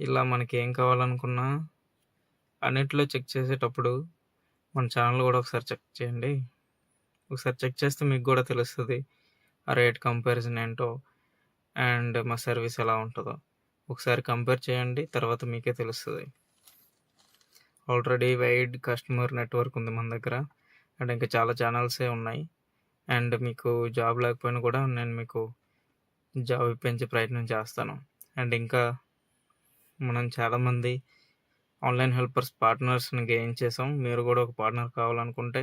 ఇలా మనకి ఏం కావాలనుకున్నా అన్నిట్లో చెక్ చేసేటప్పుడు మన ఛానల్ కూడా ఒకసారి చెక్ చేయండి. ఒకసారి చెక్ చేస్తే మీకు కూడా తెలుస్తుంది ఆ రేట్ కంపారిజన్ ఏంటో అండ్ మా సర్వీస్ ఎలా ఉంటుందో. ఒకసారి కంపేర్ చేయండి తర్వాత మీకే తెలుస్తుంది. ఆల్రెడీ వైడ్ కస్టమర్ నెట్వర్క్ ఉంది మన దగ్గర అండ్ ఇంకా చాలా ఛానల్సే ఉన్నాయి. అండ్ మీకు జాబ్ లేకపోయినా కూడా నేను మీకు జాబ్ ఇప్పించే ప్రయత్నం చేస్తాను. అండ్ ఇంకా మనం చాలామంది ఆన్లైన్ హెల్పర్స్ పార్ట్నర్స్ని గెయిన్ చేసాం. మీరు కూడా ఒక పార్ట్నర్ కావాలనుకుంటే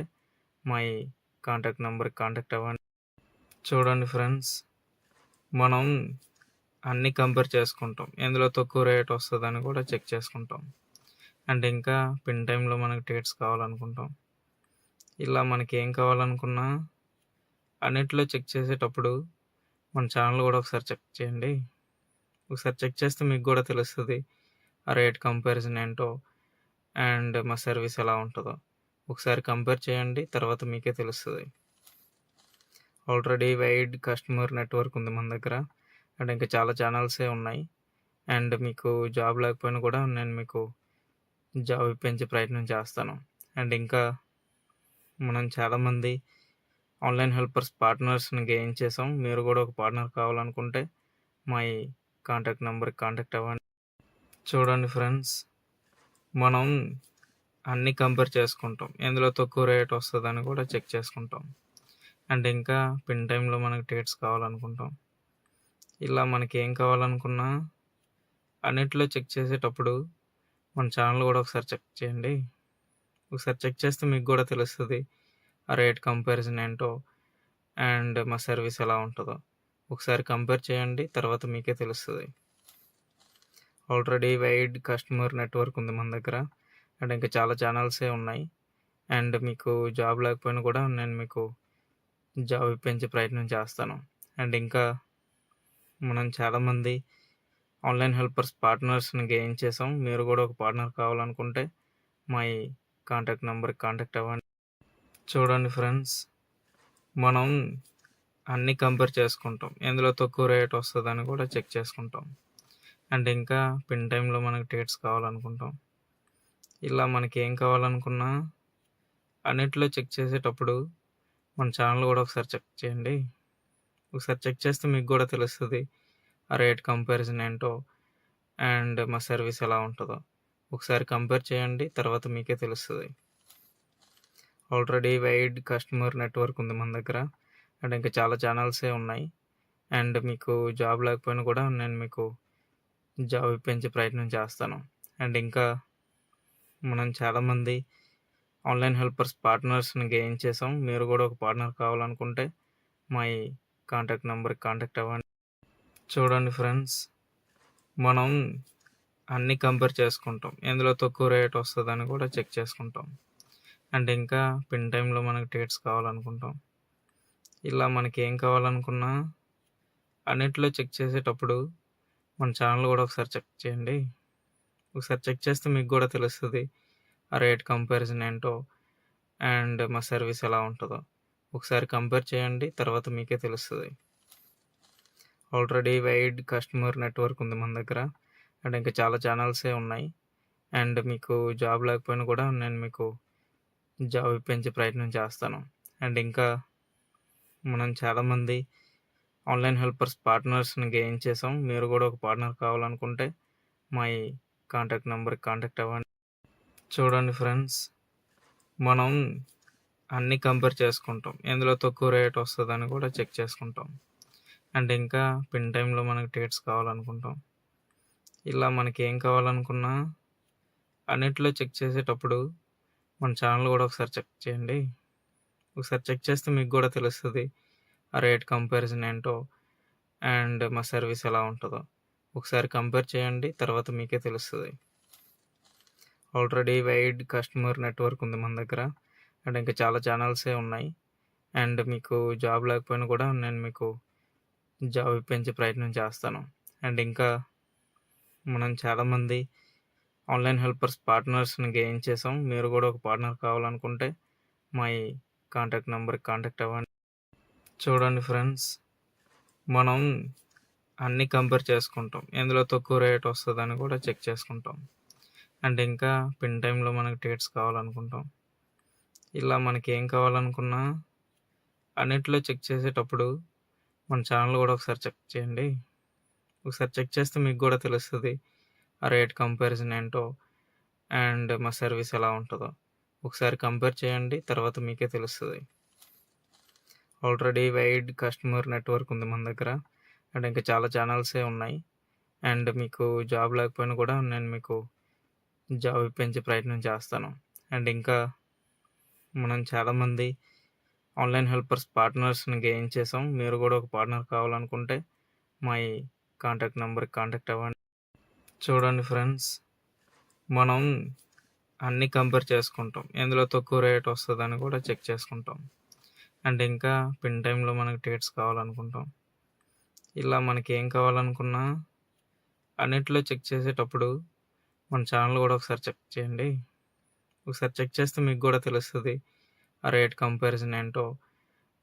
మా ఈ కాంటాక్ట్ నెంబర్కి కాంటాక్ట్ అవ్వండి. చూడండి ఫ్రెండ్స్ మనం అన్నీ కంపేర్ చేసుకుంటాం. ఎందులో తక్కువ రేట్ వస్తుందని కూడా చెక్ చేసుకుంటాం. అండ్ ఇంకా పిన్ టైంలో మనకి టికెట్స్ కావాలనుకుంటాం. ఇలా మనకి ఏం కావాలనుకున్నా అన్నిట్లో చెక్ చేసేటప్పుడు మన ఛానల్ కూడా ఒకసారి చెక్ చేయండి. ఒకసారి చెక్ చేస్తే మీకు కూడా తెలుస్తుంది రేట్ కంపారిజన్ ఏంటో అండ్ మా సర్వీస్ ఎలా ఉంటుందో. ఒకసారి కంపేర్ చేయండి తర్వాత మీకే తెలుస్తుంది. ఆల్రెడీ వైడ్ కస్టమర్ నెట్వర్క్ ఉంది మన దగ్గర అండ్ ఇంకా చాలా ఛానల్సే ఉన్నాయి. అండ్ మీకు జాబ్ లేకపోయినా కూడా నేను మీకు జాబ్ ఇప్పించే ప్రయత్నం చేస్తాను. అండ్ ఇంకా మనం చాలామంది ఆన్లైన్ హెల్పర్స్ పార్ట్నర్స్ని గెయిన్ చేసాం. మీరు కూడా ఒక పార్ట్నర్ కావాలనుకుంటే మా ఈ కాంటాక్ట్ నెంబర్కి కాంటాక్ట్ అవ్వండి. చూడండి ఫ్రెండ్స్ మనం అన్నీ కంపేర్ చేసుకుంటాం. ఎందులో తక్కువ రేట్ వస్తుందని కూడా చెక్ చేసుకుంటాం. అండ్ ఇంకా పిన్ టైంలో మనకి టికెట్స్ కావాలనుకుంటాం. ఇలా మనకి ఏం కావాలనుకున్నా అన్నిట్లో చెక్ చేసేటప్పుడు మన ఛానల్ కూడా ఒకసారి చెక్ చేయండి. ఒకసారి చెక్ చేస్తే మీకు కూడా తెలుస్తుంది ఆ రేట్ కంపారిజన్ ఏంటో అండ్ మా సర్వీస్ ఎలా ఉంటుందో. ఒకసారి కంపేర్ చేయండి తర్వాత మీకే తెలుస్తుంది. ఆల్రెడీ వైడ్ కస్టమర్ నెట్వర్క్ ఉంది మన దగ్గర. అండ్ ఇంకా చాలా ఛానల్సే ఉన్నాయి. అండ్ మీకు జాబ్ లేకపోయినా కూడా నేను మీకు జాబ్ ఇప్పించే ప్రయత్నం చేస్తాను. అండ్ ఇంకా మనం చాలామంది ఆన్లైన్ హెల్పర్స్ పార్ట్నర్స్ని గెయిన్ చేసాం. మీరు కూడా ఒక పార్ట్నర్ కావాలనుకుంటే మా ఈ కాంటాక్ట్ నెంబర్కి కాంటాక్ట్ అవ్వండి. చూడండి ఫ్రెండ్స్ మనం అన్నీ కంపేర్ చేసుకుంటాం. ఎందులో తక్కువ రేట్ వస్తుందని కూడా చెక్ చేసుకుంటాం. అండ్ ఇంకా పిన్ టైంలో మనకి టికెట్స్ కావాలనుకుంటాం. ఇలా మనకి ఏం కావాలనుకున్నా అన్నిట్లో చెక్ చేసేటప్పుడు మన ఛానల్ కూడా ఒకసారి చెక్ చేయండి. ఒకసారి చెక్ చేస్తే మీకు కూడా తెలుస్తుంది ఆ రేట్ కంపారిజన్ ఏంటో అండ్ మా సర్వీస్ ఎలా ఉంటుందో. ఒకసారి కంపేర్ చేయండి తర్వాత మీకే తెలుస్తుంది. ఆల్రెడీ వైడ్ కస్టమర్ నెట్వర్క్ ఉంది మన దగ్గర అండ్ ఇంకా చాలా ఛానల్సే ఉన్నాయి. అండ్ మీకు జాబ్ లేకపోయినా కూడా నేను మీకు జాబ్ ఇప్పించే ప్రయత్నం చేస్తాను. అండ్ ఇంకా మనం చాలామంది ఆన్లైన్ హెల్పర్స్ పార్ట్నర్స్ని గెయిన్ చేసాం మీరు కూడా ఒక పార్ట్నర్ కావాలనుకుంటే మా ఈ కాంటాక్ట్ నెంబర్కి కాంటాక్ట్ అవ్వండి. చూడండి ఫ్రెండ్స్ మనం అన్నీ కంపేర్ చేసుకుంటాం. ఎందులో తక్కువ రేట్ వస్తుందని కూడా చెక్ చేసుకుంటాం. అండ్ ఇంకా పిన్ టైంలో మనకి టికెట్స్ కావాలనుకుంటాం. ఇలా మనకి ఏం కావాలనుకున్నా అన్నిట్లో చెక్ చేసేటప్పుడు మన ఛానల్ కూడా ఒకసారి చెక్ చేయండి. ఒకసారి చెక్ చేస్తే మీకు కూడా తెలుస్తుంది ఆ రేట్ కంపారిజన్ ఏంటో అండ్ మా సర్వీస్ ఎలా ఉంటుందో. ఒకసారి కంపేర్ చేయండి తర్వాత మీకే తెలుస్తుంది. ఆల్రెడీ వైడ్ కస్టమర్ నెట్వర్క్ ఉంది మన దగ్గర. అండ్ ఇంకా చాలా ఛానల్సే ఉన్నాయి. అండ్ మీకు జాబ్ లేకపోయినా కూడా నేను మీకు జాబ్ ఇప్పించే ప్రయత్నం చేస్తాను. అండ్ ఇంకా మనం చాలామంది ఆన్లైన్ హెల్పర్స్ పార్ట్నర్స్ని గెయిన్ చేసాం మీరు కూడా ఒక పార్ట్నర్ కావాలనుకుంటే మా ఈ కాంటాక్ట్ నెంబర్కి కాంటాక్ట్ అవ్వండి. చూడండి ఫ్రెండ్స్ మనం అన్నీ కంపేర్ చేసుకుంటాం. ఎందులో తక్కువ రేట్ వస్తుందని కూడా చెక్ చేసుకుంటాం. అండ్ ఇంకా పిన్ టైంలో మనకి టికెట్స్ కావాలనుకుంటాం. ఇలా మనకి ఏం కావాలనుకున్నా అన్నిట్లో చెక్ చేసేటప్పుడు మన ఛానల్ కూడా ఒకసారి చెక్ చేయండి. ఒకసారి చెక్ చేస్తే మీకు కూడా తెలుస్తుంది రేట్ కంపారిజన్ ఏంటో అండ్ మా సర్వీస్ ఎలా ఉంటుందో. ఒకసారి కంపేర్ చేయండి తర్వాత మీకే తెలుస్తుంది. ఆల్రెడీ వైడ్ కస్టమర్ నెట్వర్క్ ఉంది మన దగ్గర అండ్ ఇంకా చాలా ఛానల్సే ఉన్నాయి. అండ్ మీకు జాబ్ లేకపోయినా కూడా నేను మీకు జాబ్ ఇప్పించే ప్రయత్నం చేస్తాను. అండ్ ఇంకా మనం చాలామంది ఆన్లైన్ హెల్పర్స్ పార్ట్నర్స్ని గెయిన్ చేసాం. మీరు కూడా ఒక పార్ట్నర్ కావాలనుకుంటే మా ఈ కాంటాక్ట్ నెంబర్కి కాంటాక్ట్ అవ్వండి. చూడండి ఫ్రెండ్స్ మనం అన్నీ కంపేర్ చేసుకుంటాం. ఎందులో తక్కువ రేట్ వస్తుందని కూడా చెక్ చేసుకుంటాం. అండ్ ఇంకా పిన్ టైంలో మనకి టికెట్స్ కావాలనుకుంటాం. ఇలా మనకి ఏం కావాలనుకున్నా అన్నిట్లో చెక్ చేసేటప్పుడు మన ఛానల్ కూడా ఒకసారి చెక్ చేయండి. ఒకసారి చెక్ చేస్తే మీకు కూడా తెలుస్తుంది ఆ రేట్ కంపారిజన్ ఏంటో అండ్ మా సర్వీస్ ఎలా ఉంటుందో. ఒకసారి కంపేర్ చేయండి తర్వాత మీకే తెలుస్తుంది. ఆల్రెడీ వైడ్ కస్టమర్ నెట్వర్క్ ఉంది మన దగ్గర. అండ్ ఇంకా చాలా ఛానల్సే ఉన్నాయి. అండ్ మీకు జాబ్ లేకపోయినా కూడా నేను మీకు జాబ్ ఇప్పించే ప్రయత్నం చేస్తాను. అండ్ ఇంకా మనం చాలామంది ఆన్లైన్ హెల్పర్స్ పార్ట్నర్స్ని గెయిన్ చేసాం. మీరు కూడా ఒక పార్ట్నర్ కావాలనుకుంటే మా ఈ కాంటాక్ట్ నెంబర్కి కాంటాక్ట్ అవ్వండి. చూడండి ఫ్రెండ్స్ మనం అన్నీ కంపేర్ చేసుకుంటాం. ఎందులో తక్కువ రేట్ వస్తుందని కూడా చెక్ చేసుకుంటాం. అండ్ ఇంకా పిన్ టైంలో మనకి టికెట్స్ కావాలనుకుంటాం. ఇలా మనకి ఏం కావాలనుకున్నా అన్నిట్లో చెక్ చేసేటప్పుడు మన ఛానల్ కూడా ఒకసారి చెక్ చేయండి. ఒకసారి చెక్ చేస్తే మీకు కూడా తెలుస్తుంది ఆ రేట్ కంపారిజన్ ఏంటో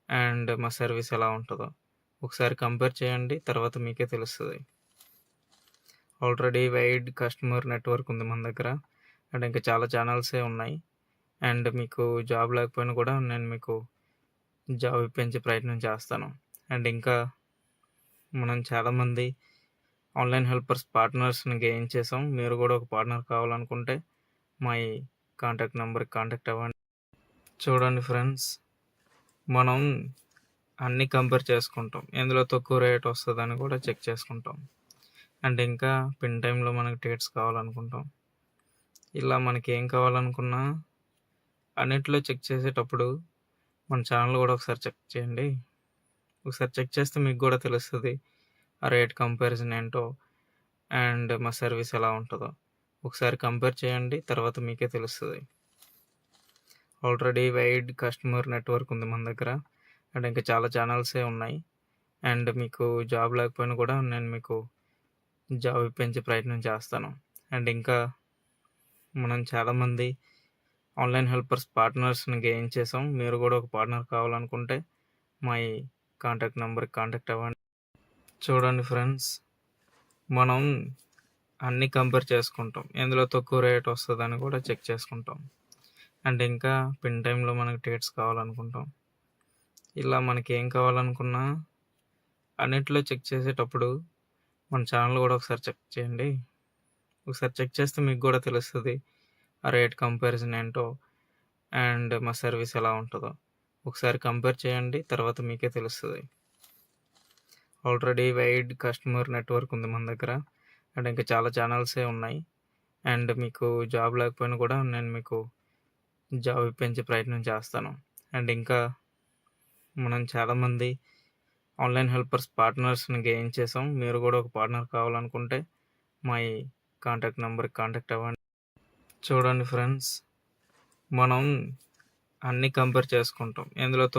అండ్ మా సర్వీస్ ఎలా ఉంటుందో. ఒకసారి కంపేర్ చేయండి తర్వాత మీకే తెలుస్తుంది. ఆల్రెడీ వైడ్ కస్టమర్ నెట్వర్క్ ఉంది మన దగ్గర అండ్ ఇంకా చాలా ఛానల్సే ఉన్నాయి. అండ్ మీకు జాబ్ లేకపోయినా కూడా నేను మీకు జాబ్ ఇప్పించే ప్రయత్నం చేస్తాను. అండ్ ఇంకా మనం చాలామంది ఆన్లైన్ హెల్పర్స్ పార్ట్నర్స్ని గెయిన్ చేసాం. మీరు కూడా ఒక పార్ట్నర్ కావాలనుకుంటే మా ఈ కాంటాక్ట్ నెంబర్కి కాంటాక్ట్ అవ్వండి. చూడండి ఫ్రెండ్స్ మనం అన్నీ కంపేర్ చేసుకుంటాం. ఎందులో తక్కువ రేట్ వస్తుందని కూడా చెక్ చేసుకుంటాం. అండ్ ఇంకా పిన్ టైంలో మనకి టికెట్స్ కావాలనుకుంటాం. ఇలా మనకి ఏం కావాలనుకున్నా అన్నిట్లో చెక్ చేసేటప్పుడు మన ఛానల్ కూడా ఒకసారి చెక్ చేయండి. ఒకసారి చెక్ చేస్తే మీకు కూడా తెలుస్తుంది ఆ రేట్ కంపారిజన్ ఏంటో అండ్ మా సర్వీస్ ఎలా ఉంటుందో. ఒకసారి కంపేర్ చేయండి తర్వాత మీకే తెలుస్తుంది. ఆల్రెడీ వైడ్ కస్టమర్ నెట్వర్క్ ఉంది మన దగ్గర. అండ్ ఇంకా చాలా ఛానల్సే ఉన్నాయి. అండ్ మీకు జాబ్ లేకపోయినా కూడా నేను మీకు జాబ్ ఇప్పించే ప్రయత్నం చేస్తాను. అండ్ ఇంకా మనం చాలామంది ఆన్లైన్ హెల్పర్స్ పార్ట్నర్స్ని గెయిన్ చేసాం మీరు కూడా ఒక పార్ట్నర్ కావాలనుకుంటే మా ఈ కాంటాక్ట్ నెంబర్కి కాంటాక్ట్ అవ్వండి. చూడండి ఫ్రెండ్స్ మనం అన్నీ కంపేర్ చేసుకుంటాం. ఎందులో తక్కువ రేట్ వస్తుందని కూడా చెక్ చేసుకుంటాం. అండ్ ఇంకా పిన్ టైంలో మనకి టికెట్స్ కావాలనుకుంటాం. ఇలా మనకి ఏం కావాలనుకున్నా అన్నిట్లో చెక్ చేసేటప్పుడు మన ఛానల్ కూడా ఒకసారి చెక్ చేయండి. ఒకసారి చెక్ చేస్తే మీకు కూడా తెలుస్తుంది ఆ రేట్ కంపారిజన్ ఏంటో అండ్ మా సర్వీస్ ఎలా ఉంటుందో. ఒకసారి కంపేర్ చేయండి తర్వాత మీకే తెలుస్తుంది. ఆల్రెడీ వైడ్ కస్టమర్ నెట్వర్క్ ఉంది మన దగ్గర అండ్ ఇంకా చాలా ఛానల్సే ఉన్నాయి. అండ్ మీకు జాబ్ లేకపోయినా కూడా నేను మీకు జాబ్ ఇప్పించే ప్రయత్నం చేస్తాను. అండ్ ఇంకా మనం చాలామంది ఆన్లైన్ హెల్పర్స్ పార్ట్నర్స్ని గెయిన్ చేసాం. మీరు కూడా ఒక పార్ట్నర్ కావాలనుకుంటే మా ఈ కాంటాక్ట్ నెంబర్కి కాంటాక్ట్ అవ్వండి. చూడండి ఫ్రెండ్స్ మనం అన్నీ కంపేర్ చేసుకుంటాం. ఎందులో తక్కువ